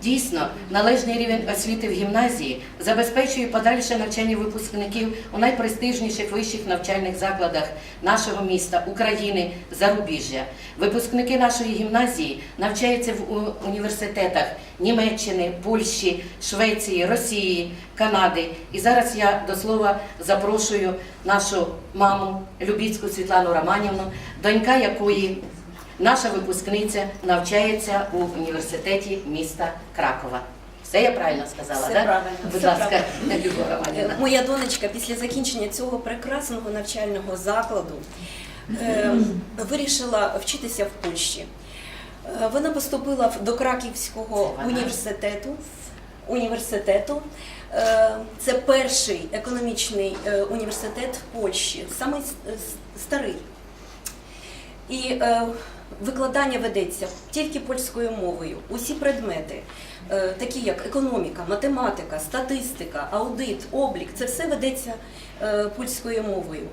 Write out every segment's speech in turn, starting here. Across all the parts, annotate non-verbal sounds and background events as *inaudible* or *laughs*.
Дійсно, належний рівень освіти в гімназії забезпечує подальше навчання випускників у найпрестижніших вищих навчальних закладах нашого міста, України, зарубіжжя. Випускники нашої гімназії навчаються в університетах Німеччини, Польщі, Швеції, Росії, Канади. І зараз я до слова запрошую нашу маму Любіцьку Світлану Романівну, донька якої Наша випускниця навчається у університеті міста Кракова. Все я правильно сказала, Все да? правильно, Будь все ласка, правильно. *laughs* Е, Моя донечка після закінчення цього прекрасного навчального закладу е, *clears throat* вирішила вчитися в Польщі. Е, Вона поступила до Краківського Це вона? університету. університету. Е, Це перший економічний е, університет в Польщі, самий с- с- старий. І е, викладання ведеться тільки польською мовою. Усі предмети, е, такі як економіка, математика, статистика, аудит, облік, це все ведеться е, польською мовою.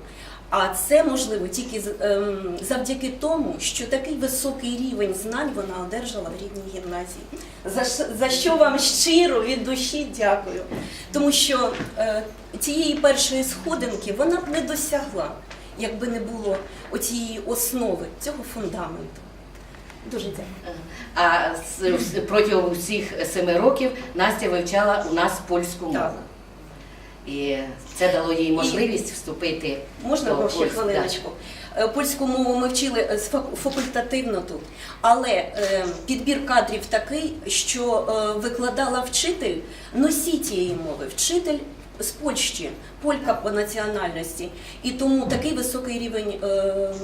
А це можливо тільки ем, завдяки тому, що такий високий рівень знань вона одержала в рідній гімназії. За, за що вам щиро від душі дякую. Тому що е, цієї першої сходинки вона б не досягла, якби не було оцієї основи, цього фундаменту. Дуже дякую. А протягом всіх семи років Настя вивчала у нас польську мову. Так. І це дало їй можливість вступити Можна до ще хвилиночку? Е, Польську мову ми вчили е, факультативно тут, але е, підбір кадрів такий, що викладала вчитель носій цієї мови, вчитель з Польщі, полька по національності, і тому такий високий рівень е,